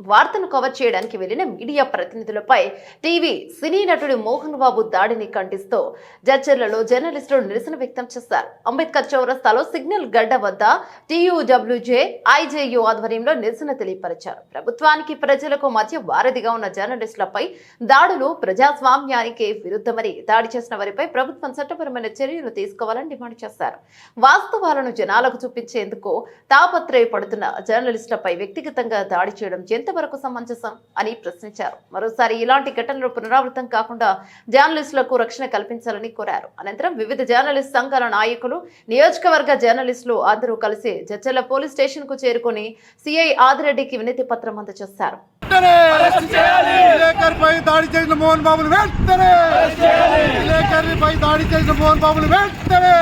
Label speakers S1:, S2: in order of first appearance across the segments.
S1: వార్తను కవర్ చేయడానికి వెళ్ళిన మీడియా ప్రతినిధులపై టీవీ సినీ నటుడు మోహన్ బాబు దాడిని ఖండిస్తూ జడ్చర్లలో జర్నలిస్టులు నిరసన వ్యక్తం చేశారు. అంబేద్కర్ చౌరస్తాలో సిగ్నల్ గడ్డ వద్ద టీయూడబ్ల్యూజే ఐజేయు ఆధ్వర్యంలో నిరసన తెలియపరిచారు. ప్రభుత్వానికి ప్రజలకు మధ్య వారధిగా ఉన్న జర్నలిస్టులపై దాడులు ప్రజాస్వామ్యానికి విరుద్ధమని దాడి చేసిన వారిపై ప్రభుత్వం చట్టపరమైన చర్యలు తీసుకోవాలని డిమాండ్ చేశారు. వాస్తవాలను జనాలకు చూపించేందుకు తాపత్రయపడుతున్న జర్నలిస్టులపై వ్యక్తిగతంగా దాడి చేయడం ఎంతవరకు సమంజసం అని ప్రశ్నించారు. మరోసారి ఇలాంటి ఘటనలు పునరావృతం కాకుండా జర్నలిస్టులకు రక్షణ కల్పించాలని కోరారు. అనంతరం వివిధ జర్నలిస్ట్ సంఘాల నాయకులు నియోజకవర్గ జర్నలిస్టులు అందరూ కలిసి జడ్చర్ల పోలీస్ స్టేషన్కు చేరుకుని సిఐ ఆదిరెడ్డికి వినతి పత్రం అందజేశారు.
S2: వెంటనే విలేకర్ పై దాడి చేసిన మోహన్ బాబులు వెంటనే విలేకర్ పై దాడి చేసిన మోహన్ బాబులు వెంటనే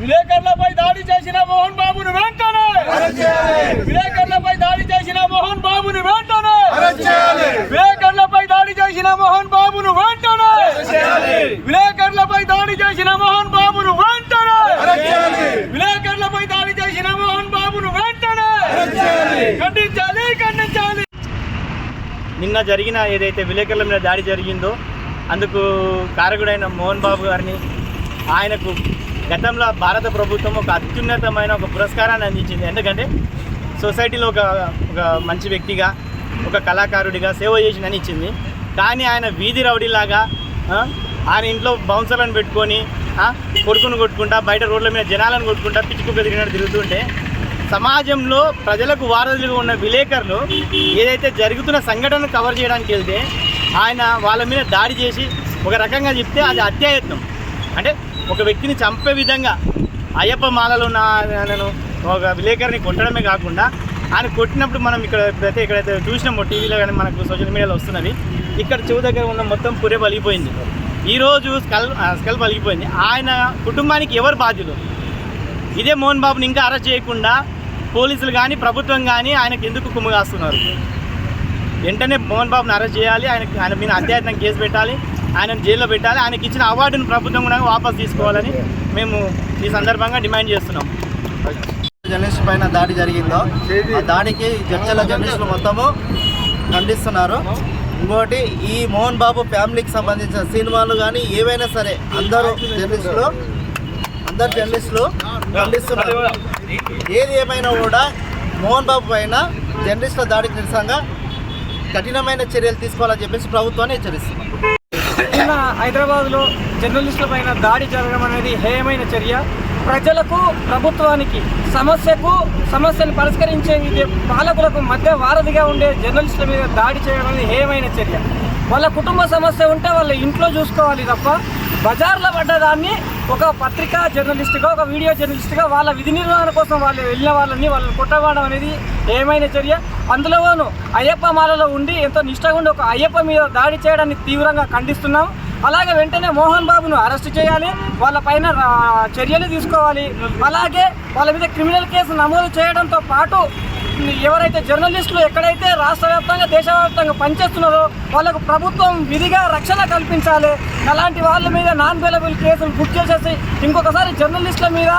S3: విలేకరులపై దాడి చేసిన మోహన్ బాబును వెంటనే విలేకరులపై దాడి చేసిన మోహన్ బాబును వెంటనే! విలేకరులపై దాడి చేసిన మోహన్ బాబును వెంటనే! విలేకరులపై దాడి చేసిన మోహన్ బాబును వెంటనే! విలేకరులపై దాడి చేసిన మోహన్ బాబును వెంటనే! ఖండించాలి ఖండించాలి!
S4: నిన్న జరిగిన ఏదైతే విలేకరుల మీద దాడి జరిగిందో అందుకు కారకుడైన మోహన్ బాబు గారిని ఆయనకు గతంలో భారత ప్రభుత్వం ఒక అత్యున్నతమైన ఒక పురస్కారాన్ని అందించింది. ఎందుకంటే సొసైటీలో ఒక ఒక మంచి వ్యక్తిగా ఒక కళాకారుడిగా సేవ చేసినని ఇచ్చింది. కానీ ఆయన వీధి రౌడీలాగా ఆయన ఇంట్లో బౌన్సర్లను పెట్టుకొని కొడుకును కొట్టుకుంటా బయట రోడ్ల మీద జనాలను కొట్టుకుంటా పిచ్చుకు పెరిగినట్టు తిరిగినట్టు తిరుగుతుంటే సమాజంలో ప్రజలకు వారధులుగా ఉన్న విలేకరులు ఏదైతే జరుగుతున్న సంఘటనను కవర్ చేయడానికి వెళ్తే ఆయన వాళ్ళ మీద దాడి చేసి ఒక రకంగా చెప్తే అది అత్యాయత్నం. అంటే ఒక వ్యక్తిని చంపే విధంగా అయ్యప్ప మాలలు ఉన్న ఆయనను ఒక విలేకరిని కొట్టడమే కాకుండా ఆయన కొట్టినప్పుడు మనం ఇక్కడ ఇప్పుడైతే ఇక్కడైతే చూసినాము టీవీలో కానీ మనకు సోషల్ మీడియాలో వస్తున్నవి ఇక్కడ చెవు దగ్గర ఉన్న మొత్తం పురే పలిగిపోయింది. ఈరోజు స్కల్ స్కల్ పలిగిపోయింది. ఆయన కుటుంబానికి ఎవరు బాధ్యులు? ఇదే మోహన్ బాబుని ఇంకా అరెస్ట్ చేయకుండా పోలీసులు కానీ ప్రభుత్వం కానీ ఆయనకు ఎందుకు కుమ్ము కాస్తున్నారు? వెంటనే మోహన్ బాబుని అరెస్ట్ చేయాలి. ఆయనకి ఆయన మీద అధ్యాత్మం కేసు పెట్టాలి. ఆయనను జైల్లో పెట్టాలి. ఆయనకి ఇచ్చిన అవార్డును ప్రభుత్వం కూడా వాపస్ తీసుకోవాలని మేము ఈ సందర్భంగా డిమాండ్ చేస్తున్నాం.
S5: జర్నలిస్ట్ పైన దాడి జరిగిందో ఆ దాడికి జడ్చల జర్నలిస్టులు మొత్తము ఖండిస్తున్నారు. ఇంకోటి ఈ మోహన్ బాబు ఫ్యామిలీకి సంబంధించిన సినిమాలు కానీ ఏవైనా సరే అందరూ జర్నలిస్టులు అందరు జర్నలిస్టులు ఖండిస్తున్నారు. ఏది ఏమైనా కూడా మోహన్ బాబు పైన జర్నలిస్టుల దాడికి నిరసనగా కఠినమైన చర్యలు తీసుకోవాలని చెప్పేసి ప్రభుత్వాన్ని హెచ్చరిస్తున్నారు
S6: నిన్న హైదరాబాద్లో జర్నలిస్టుల పైన దాడి జరగడం అనేది హేయమైన చర్య. ప్రజలకు ప్రభుత్వానికి సమస్యకు సమస్యను పరిష్కరించే ఇది పాలకులకు మధ్య వారధిగా ఉండే జర్నలిస్టుల మీద దాడి చేయడం అనేది హేయమైన చర్య. వాళ్ళ కుటుంబ సమస్య ఉంటే వాళ్ళ ఇంట్లో చూసుకోవాలి తప్ప బజార్లో పడ్డదాన్ని ఒక పత్రికా జర్నలిస్ట్గా ఒక వీడియో జర్నలిస్ట్గా వాళ్ళ విధి నిర్వహణ కోసం వాళ్ళు వెళ్ళిన వాళ్ళని వాళ్ళని కొట్టబడడం అనేది ఏమైనా చర్య? అందులోనూ అయ్యప్ప మాలలో ఉండి ఎంతో నిష్టగా ఉండి ఒక అయ్యప్ప మీద దాడి చేయడాన్ని తీవ్రంగా ఖండిస్తున్నాం. అలాగే వెంటనే మోహన్ బాబును అరెస్ట్ చేయాలి. వాళ్ళ పైన చర్యలు తీసుకోవాలి. అలాగే వాళ్ళ మీద క్రిమినల్ కేసు నమోదు చేయడంతో పాటు ఎవరైతే జర్నలిస్టులు ఎక్కడైతే రాష్ట్ర వ్యాప్తంగా దేశవ్యాప్తంగా పనిచేస్తున్నారో వాళ్ళకు ప్రభుత్వం విధిగా రక్షణ కల్పించాలి. అలాంటి వాళ్ళ మీద నాన్ అవైలబుల్ కేసులు బుక్ చేసేసి ఇంకొకసారి జర్నలిస్టుల మీద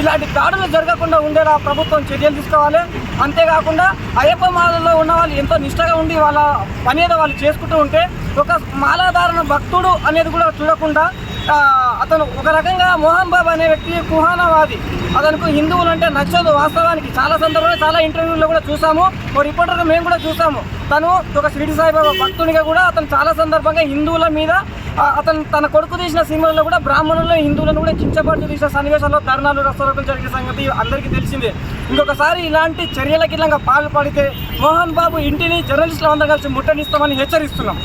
S6: ఇలాంటి దాడులు జరగకుండా ఉండేలా ప్రభుత్వం చర్యలు తీసుకోవాలి. అంతేకాకుండా అయ్యప్ప మాలలో ఉన్న వాళ్ళు ఎంతో నిష్టగా ఉండి వాళ్ళ పని ఏదో వాళ్ళు చేసుకుంటూ ఉంటే ఒక మాలాధారణ భక్తుడు అనేది కూడా చూడకుండా అతను ఒక రకంగా మోహన్ బాబు అనే వ్యక్తి కుహానవాది. అతనికి హిందువులు అంటే నచ్చదు వాస్తవానికి. చాలా సందర్భంలో చాలా ఇంటర్వ్యూల్లో కూడా చూసాము. ఓ రిపోర్టర్గా మేము కూడా చూసాము. తను ఒక షిరిడి సాయిబాబా భక్తునిగా కూడా అతను చాలా సందర్భంగా హిందువుల మీద అతను తన కొడుకు తీసిన సినిమాల్లో కూడా బ్రాహ్మణులు హిందువులను కూడా కించపడుతూ తీసిన సన్నివేశాల్లో ధర్నాలు రస్తరోకలు జరిగే సంగతి అందరికీ తెలిసిందే. ఇంకొకసారి ఇలాంటి చర్యలకి ఇలాగా పాల్పడితే మోహన్ బాబు ఇంటిని జర్నలిస్టులు అందరం కలిసి ముట్టడిస్తామని హెచ్చరిస్తున్నాం.